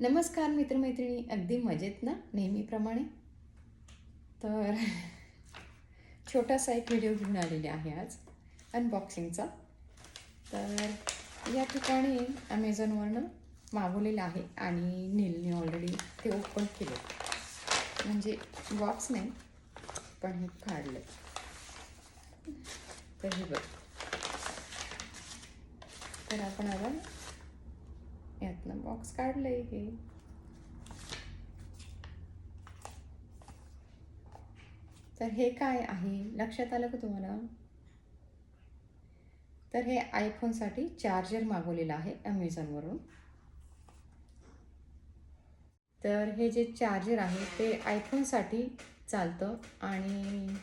नमस्कार मित्रमैत्रिणी अगदी मजेत ना? नेहमीप्रमाणे? तर छोटासा एक व्हिडिओ घेऊन आलेले आहे आज अनबॉक्सिंगचा तर या ठिकाणी ॲमेझॉनवरनं मागवलेलं आहे आणि नीलने ऑलरेडी ते ओपन केले. म्हणजे बॉक्स नाही पण हे काढलं. तर हे बघ. तर आपण आता यातनं बॉक्स काढलंय हे तर हे काय आहे? लक्षात आलं का तुम्हाला? तर हे आयफोनसाठी चार्जर मागवलेलं आहे अमेझॉनवरून तर हे जे चार्जर आहे ते आयफोनसाठी चालतं आणि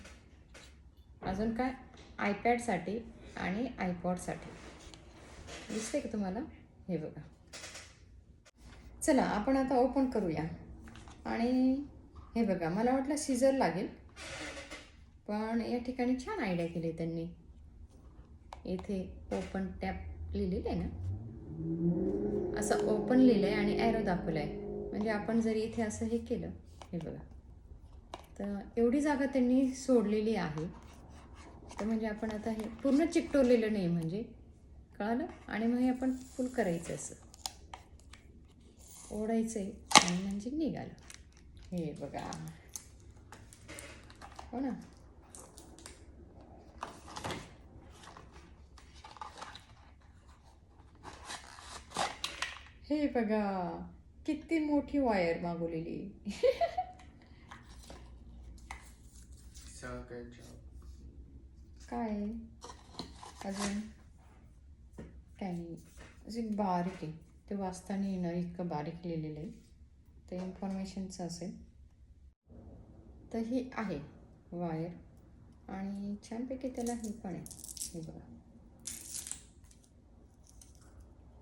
अजून काय? आयपॅडसाठी आणि आयपॉडसाठी दिसते का तुम्हाला? हे बघा. चला आपण आता ओपन करूया. आणि हे बघा मला वाटलं सीझर लागेल. पण या ठिकाणी छान आयडिया केली त्यांनी. इथे ओपन टॅप लिहिलेलं आहे ना? असं ओपन लिहिलं आहे आणि ॲरो दाखवलं आहे म्हणजे आपण जरी इथे असं हे केलं हे बघा. तर एवढी जागा त्यांनी सोडलेली आहे. तर म्हणजे आपण आता हे पूर्ण चिकटवलेलं नाही म्हणजे. कळालं? आणि मग हे आपण फुल करायचं असं. ओढायचं आहे आणि म्हणजे निघालं. हे बघा. हो ना? हे बघा. किती मोठी वायर मागवलेली. काय? अजून? काय नाही. असे बारीक आहे. ते वाचताना येणार इतकं बारीक लिहिलेलं आहे. ते इन्फॉर्मेशनचं असेल. तर ही आहे वायर आणि छानपैकी त्याला हे पण आहे. हे बघा.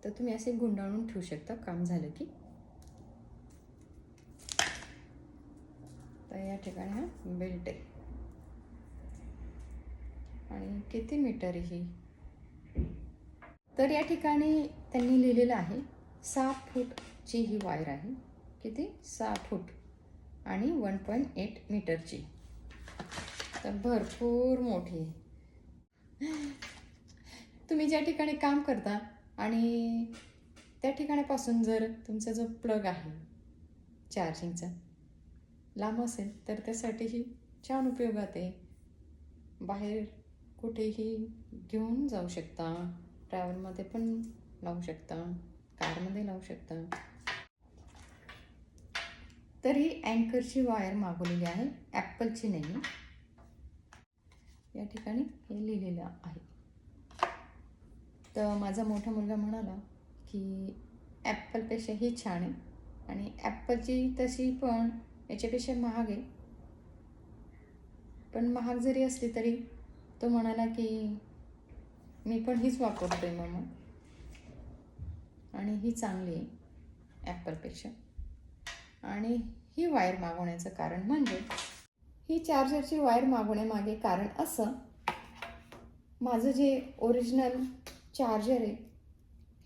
तर तुम्ही असे गुंडाळून ठेवू शकता. काम झालं की. तर या ठिकाणी हा बेल्ट आहे. आणि किती मीटर ही? तर या ठिकाणी त्यांनी लिहिलेलं आहे. सहा फूटची ही वायर आहे. किती? सहा फूट. आणि वन पॉईंट एट मीटरची तर भरपूर मोठी. तुम्ही ज्या ठिकाणी काम करता आणि त्या ठिकाणापासून जर तुमचा जो प्लग आहे चार्जिंगचा लांब असेल तर त्यासाठीही छान उपयोगात आहे. बाहेर कुठेही घेऊन जाऊ शकता. ट्रॅव्हलमध्ये पण लावू शकता. कारमध्ये लावू शकता. तर ही अँकरची वायर मागवलेली आहे ॲपलची नाही. या ठिकाणी हे लिहिलेलं आहे. तर माझा मोठा मुलगा म्हणाला की ॲपलपेक्षा ही छान आहे आणि ॲपलची तशी पण याच्यापेक्षा महाग आहे. पण महाग जरी असली तरी तो म्हणाला की मी पण हीच वापरतोय मग आणि ही चांगली आहे ॲपलपेक्षा आणि ही वायर मागवण्याचं कारण म्हणजे ही चार्जरची वायर मागवण्यामागे कारण असं माझं जे ओरिजिनल चार्जर आहे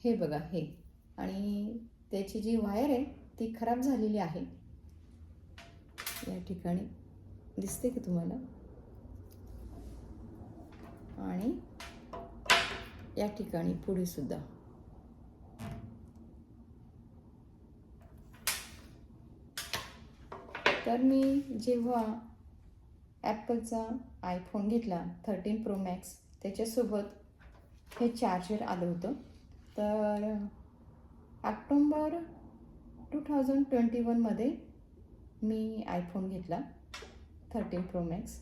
हे बघा हे. आणि त्याची जी वायर आहे ती खराब झालेली आहे. या ठिकाणी दिसते की तुम्हाला? आणि या ठिकाणी पुढे सुद्धा. तर मी जेव्हा ॲपलचा आयफोन घेतला थर्टीन प्रो मॅक्स त्याच्यासोबत हे चार्जर आलं होतं. तर ऑक्टोंबर टू थाउजंड ट्वेंटी वनमध्ये मी आयफोन घेतला थर्टीन प्रो मॅक्स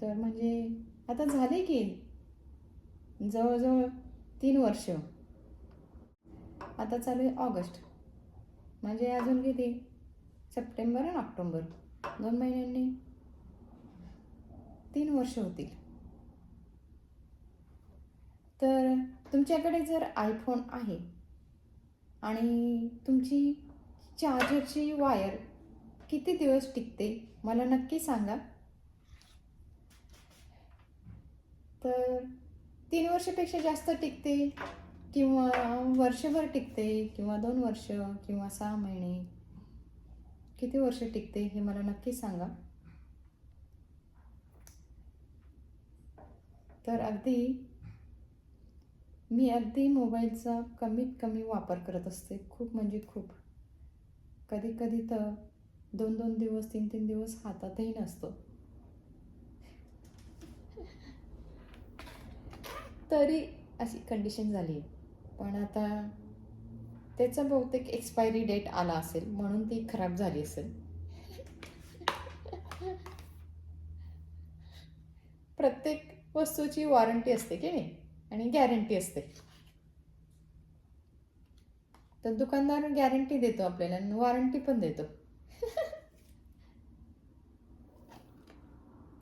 तर म्हणजे आता झाले की जवळजवळ तीन वर्ष. आता चालू आहे ऑगस्ट. म्हणजे अजून किती? सप्टेंबर आणि ऑक्टोंबर. दोन महिन्यांनी तीन वर्ष होतील. तर तुमच्याकडे जर आयफोन आहे आणि तुमची चार्जरची वायर किती दिवस टिकते? मला नक्की सांगा. तर तीन वर्षापेक्षा जास्त टिकते किंवा वर्षभर टिकते किंवा दोन वर्ष किंवा सहा महिने? किती वर्ष टिकते हे मला नक्की सांगा. तर अगदी मी अगदी मोबाईलचा कमीत कमी वापर करत असते. खूप म्हणजे खूप. कधी कधी तर दोन दोन दिवस तीन तीन दिवस हातातही नसतो. तरी अशी कंडिशन झाली आहे. पण आता त्याचा बहुतेक एक्सपायरी डेट आला असेल म्हणून ती खराब झाली असेल. प्रत्येक वस्तूची वॉरंटी असते की नाही? आणि गॅरंटी असते. तर दुकानदार गॅरंटी देतो आपल्याला आणि वॉरंटी पण देतो.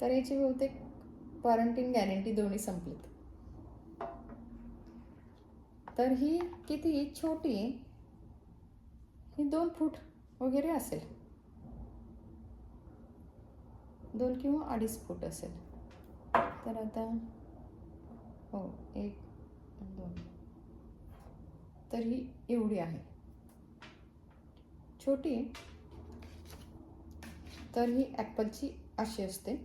तर याची बहुतेक वॉरंटी आणि गॅरंटी दोन्ही संपलीत. तर ही किती? छोटी ही दोन फूट वगैरे असेल. दोन किंवा अडीच फूट असेल. तर आता हो एक दोन. तर ही एवढी आहे. छोटी तर ही ॲपलची अशी असते.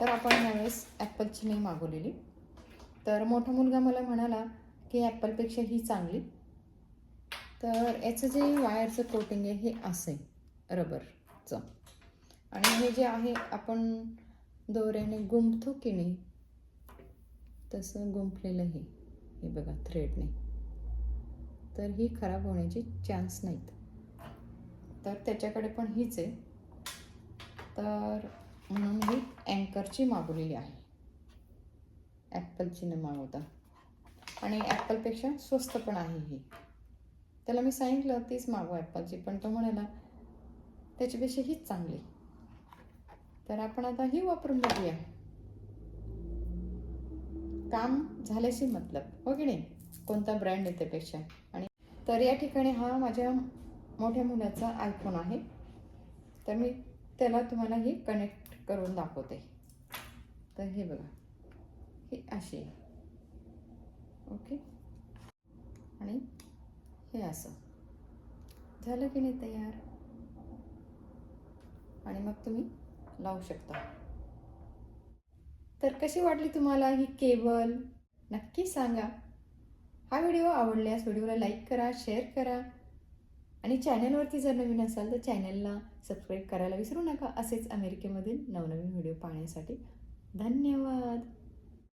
तर आपण ह्यावेळेस ॲपलची नाही मागवलेली. तर मोठा मुलगा मला म्हणाला की ॲपलपेक्षा ही चांगली. तर याचं जे वायरचं कोटिंग आहे हे असं आहे रबरचं. आणि हे जे आहे आपण दोऱ्याने गुंफतो की नाही तसं गुंफलेलं हे. हे बघा थ्रेडने तर ही खराब होण्याची चान्स नाहीत. तर त्याच्याकडे पण हीच आहे. तर म्हणून ही अँकरची मागवलेली आहे. ॲपलची न मागवता. आणि ॲपलपेक्षा स्वस्त पण आहे ही. त्याला मी सांगितलं तीच मागू ॲपलची पण तो म्हणाला त्याच्यापेक्षा हीच चांगली. तर आपण आता ही वापरून बघूया. काम झाल्याशी मतलब हो की नाही? कोणता ब्रँड आहे त्यापेक्षा? आणि तर या ठिकाणी हा माझ्या मोठ्या मुलाचा आयफोन आहे. तर मी त्याला तुम्हाला ही कनेक्ट करून दाखवते. तर हे बघा ही अशी आहे. ओके? आणि हे असं. झालं की नाही तयार? आणि मग तुम्ही लावू शकता. तर कशी वाटली तुम्हाला ही केबल? नक्की सांगा. हा व्हिडिओ आवडल्यास व्हिडिओला लाईक करा शेअर करा. आणि चॅनलवरती जर नवीन असाल तर चॅनलला सबस्क्राईब करायला विसरू नका. असेच अमेरिकेमधील नवनवीन व्हिडिओ पाहण्यासाठी धन्यवाद.